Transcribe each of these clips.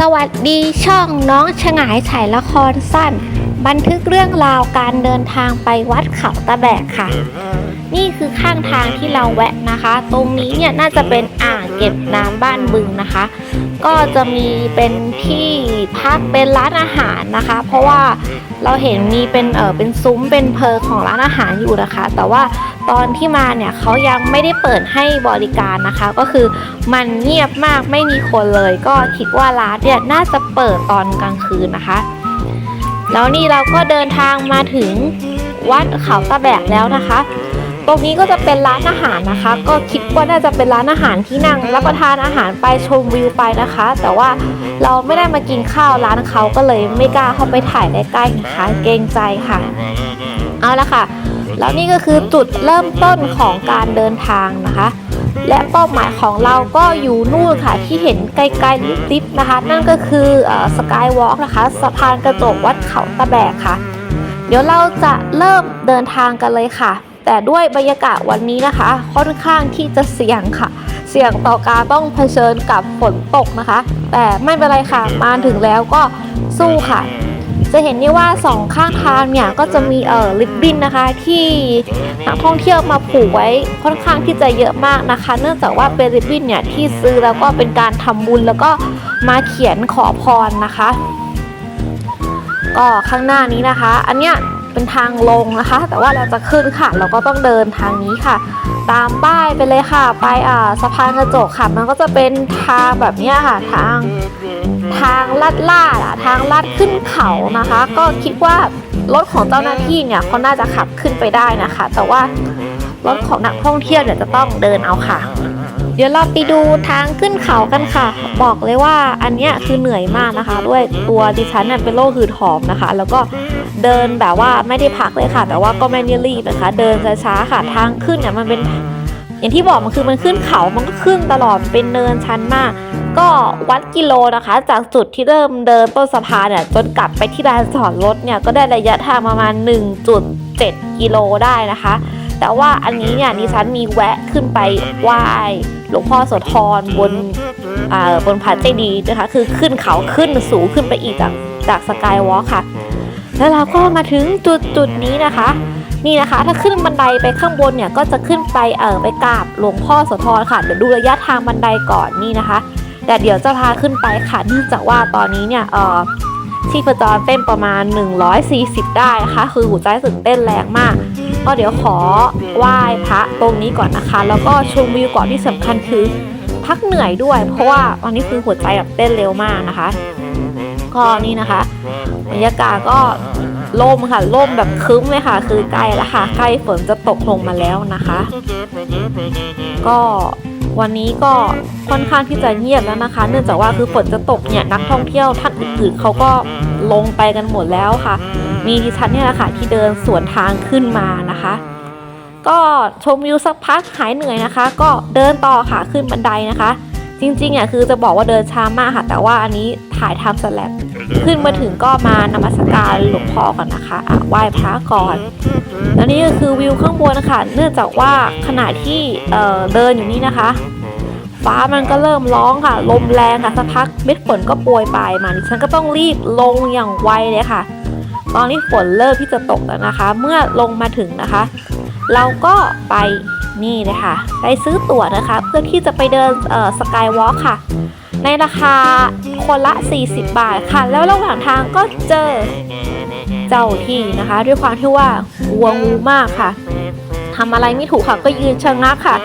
สวัสดีช่องน้องฉงายฉายละครสั้น บันทึกเรื่องราวการเดินทางไปวัดเขาตะแบกค่ะ นี่คือข้างทางที่เราแวะนะคะ ตรงนี้เนี่ยน่าจะเป็นอ่างเก็บน้ำบ้านบึงนะคะ ก็จะมีเป็นที่พักเป็นร้านอาหารนะคะ เพราะว่าเราเห็นมีเป็นเออเป็นซุ้มเป็นเพลของร้านอาหารอยู่นะคะ แต่ว่าตอนที่มาเนี่ยเขายังไม่ได้เปิดให้บริการนะคะ ก็คือมันเงียบมากไม่มีคนเลย ก็คิดว่าร้านเนี่ยน่าจะเปิดตอนกลางคืนนะคะ แล้วนี่เราก็เดินทางมาถึงวัดเขาตะแบกแล้วนะคะ ตรงนี้ก็จะเป็นร้านอาหารนะคะ ก็คิดว่าน่าจะเป็นร้านอาหารที่นั่งรับประทานอาหารไปชมวิวไปนะคะ แต่ว่าเราไม่ได้มากินข้าวร้านเขาก็เลยไม่กล้าเข้าไปถ่ายใกล้ๆนะคะ เกรงใจค่ะ เอาละค่ะ แล้วนี่ก็คือจุดเริ่มต้นของการเดินทางนะคะ และเป้าหมายของเราก็อยู่นู่นค่ะที่เห็นไกลๆลิบๆนะคะ นั่นก็คือสกายวอล์กนะคะสะพานกระจกวัดเขาตะแบกค่ะ เดี๋ยวเราจะเริ่มเดินทางกันเลยค่ะ แต่ด้วยบรรยากาศวันนี้นะคะ ค่อนข้างที่จะเสี่ยงค่ะ เสี่ยงต่อการต้องเผชิญกับฝนตกนะคะ แต่ไม่เป็นไรค่ะมาถึงแล้วก็สู้ค่ะ จะเห็นได้ว่าสองข้างทางเนี่ยก็จะมีเอ่อลิบบินนะคะที่นักท่องเที่ยวมาผูกไว้ค่อนข้างที่จะเยอะมากนะคะ เนื่องจากว่าเป็นลิบบินเนี่ยที่ซื้อแล้วก็เป็นการทำบุญแล้วก็มาเขียนขอพรนะคะ ก็ข้างหน้านี้นะคะ อันเนี้ยเป็นทางลงนะคะ แต่ว่าเราจะขึ้นค่ะ เราก็ต้องเดินทางนี้ค่ะ ตามป้ายไปเลยค่ะ ไปอ่าสะพานกระจกค่ะ มันก็จะเป็นทางแบบเนี้ยค่ะ ทาง ทางลัดลาดอะทางลัดขึ้นเขานะคะ ก็คิดว่ารถของเจ้าหน้าที่เนี่ยเขาน่าจะขับขึ้นไปได้นะคะ แต่ว่ารถของนักท่องเที่ยวเนี่ยจะต้องเดินเอาค่ะ เดี๋ยวเราไปดูทางขึ้นเขากันค่ะ บอกเลยว่าอันเนี้ยคือเหนื่อยมากนะคะ ด้วยตัวดิฉันเนี่ยเป็นโรคหืดหอบนะคะ แล้วก็เดินแบบว่าไม่ได้พักเลยค่ะ แต่ว่าก็ไม่ได้รีบนะคะ เดินช้าๆค่ะ ทางขึ้นเนี่ยมันเป็น อย่างที่บอกมันคือมันขึ้นเขามันก็ขึ้นตลอดเป็นเนินชันมาก ก็วัดกิโลนะคะ จากจุดที่เริ่มเดินต้นสะพานเนี่ยจนกลับไปที่ลานจอดรถเนี่ยก็ได้ระยะทางประมาณ 1.7 กิโลได้นะคะ แต่ว่าอันนี้เนี่ยดิฉันมีแวะขึ้นไปไหว้หลวงพ่อโสธรบนอ่าบนผาเจดีย์นะคะ คือขึ้นเขาขึ้นสูงขึ้นไปอีกจากจากสกายวอล์ค่ะ แล้วเราก็มาถึงจุดจุดนี้นะคะ นี่นะคะ ถ้าขึ้นบันไดไปข้างบนเนี่ยก็จะขึ้นไปเออไปกราบหลวงพ่อโสธรค่ะเดี๋ยวดูระยะทางบันไดก่อนนี่นะคะ แต่เดี๋ยวจะพาขึ้นไปค่ะเนื่องจากว่าตอนนี้เนี่ยเออชีพจรเต้นประมาณ 140 ได้นะคะคือหัวใจสึกเต้นแรงมากก็เดี๋ยวขอไหว้พระตรงนี้ก่อนนะคะ แล้วก็ชมวิวก่อนที่สำคัญคือพักเหนื่อยด้วย เพราะว่าวันนี้คือหัวใจแบบเต้นเร็วมากนะคะก็นี่นะคะบรรยากาศก็ ล่มค่ะล่มแบบคึ้มเลยค่ะ คือใกล้แล้วค่ะ ใกล้ฝนจะตกลงมาแล้วนะคะ ก็วันนี้ก็ค่อนข้างที่จะเงียบแล้วนะคะ เนื่องจากว่าคือฝนจะตกเนี่ยนักท่องเที่ยวท่านอื่นๆเขาก็ลงไปกันหมดแล้วค่ะ มีดิฉันเนี่ยแหละค่ะที่เดินสวนทางขึ้นมานะคะ ก็ชมวิวสักพักหายเหนื่อยนะคะ ก็เดินต่อค่ะขึ้นบันไดนะคะ จริงๆอะคือจะบอกว่าเดินช้ามากค่ะ แต่ว่าอันนี้ถ่ายทำสแลบ ขึ้นมาถึงก็มานมัสการหลวงพ่อก่อนนะคะไหว้พระก่อนแล้วนี่ก็คือวิวข้างบนนะคะเนื่องจากว่าขณะที่เอ่อเดินอยู่นี่นะคะ ฟ้ามันก็เริ่มร้องค่ะ ลมแรงค่ะสักพักเม็ดฝนก็โปรยปลายมาดิฉันก็ต้องรีบลงอย่างไวเลยค่ะ ตอนนี้ฝนเริ่มที่จะตกแล้วนะคะ เมื่อลงมาถึงนะคะ เราก็ไปนี่เลยค่ะไปซื้อตั๋วนะคะ เพื่อที่จะไปเดินสกายวอล์กค่ะ ในราคาคนละ 40 บาทค่ะ แล้วระหว่างทางก็เจอเจ้าที่นะคะ ด้วยความที่ว่ากลัวงูมากค่ะทำอะไรไม่ถูกค่ะก็ยืนชะงักค่ะ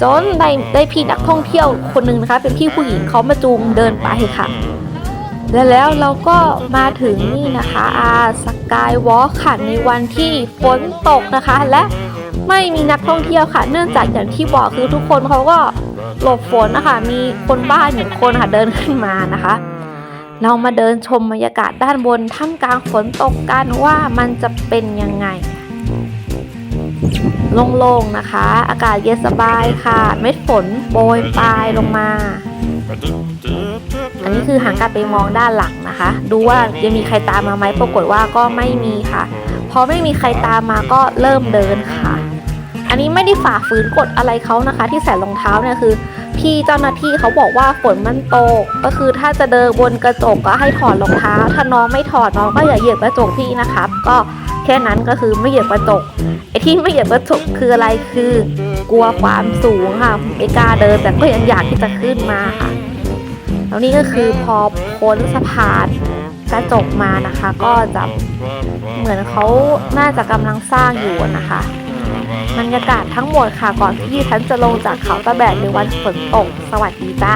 จนได้ได้พี่นักท่องเที่ยวคนหนึ่งนะคะ เป็นพี่ผู้หญิงเขามาจูงเดินไปค่ะและแล้วเราก็มาถึงนี่นะคะอาสกายวอล์กค่ะในวันที่ฝนตกนะคะ และ ไม่มีนักท่องเที่ยวค่ะ เนื่องจากอย่างที่บอกคือทุกคนเขาก็หลบฝนนะคะมีคนบ้านหนึ่งคนค่ะเดินขึ้นมานะคะ เรามาเดินชมบรรยากาศด้านบนท่ามกลางฝนตกกันว่ามันจะเป็นยังไงโล่งๆนะคะ อากาศเย็นสบายค่ะ เม็ดฝนโปรยปลายลงมา อันนี้คือหางกลับไปมองด้านหลังนะคะ ดูว่ายังมีใครตามมาไหมปรากฏว่าก็ไม่มีค่ะ พอไม่มีใครตามมาก็เริ่มเดินค่ะ อันนี้ไม่ได้ฝ่าฝืนกฎอะไรเขานะคะ ที่ใส่รองเท้าเนี่ยคือ พี่เจ้าหน้าที่เขาบอกว่าฝนมันตก ก็คือถ้าจะเดินบนกระจกก็ให้ถอดรองเท้า ถ้าน้องไม่ถอดน้องก็อย่าเหยียบกระจกพี่นะครับ ก็แค่นั้นก็คือไม่เหยียบกระจกไอ้ที่ไม่เหยียบกระจกคืออะไรคือ กลัวความสูงค่ะไม่กล้าเดินแต่ก็ยังอยากที่จะขึ้นมาค่ะแล้วนี่ก็คือพอพ้นสะพานกระจกมานะคะ ก็จะเหมือนเขาน่าจะกำลังสร้างอยู่นะคะ บรรยากาศทั้งหมดค่ะก่อนที่ฉันจะลงจากเขาตะแบกในวันฝนตก สวัสดีจ้า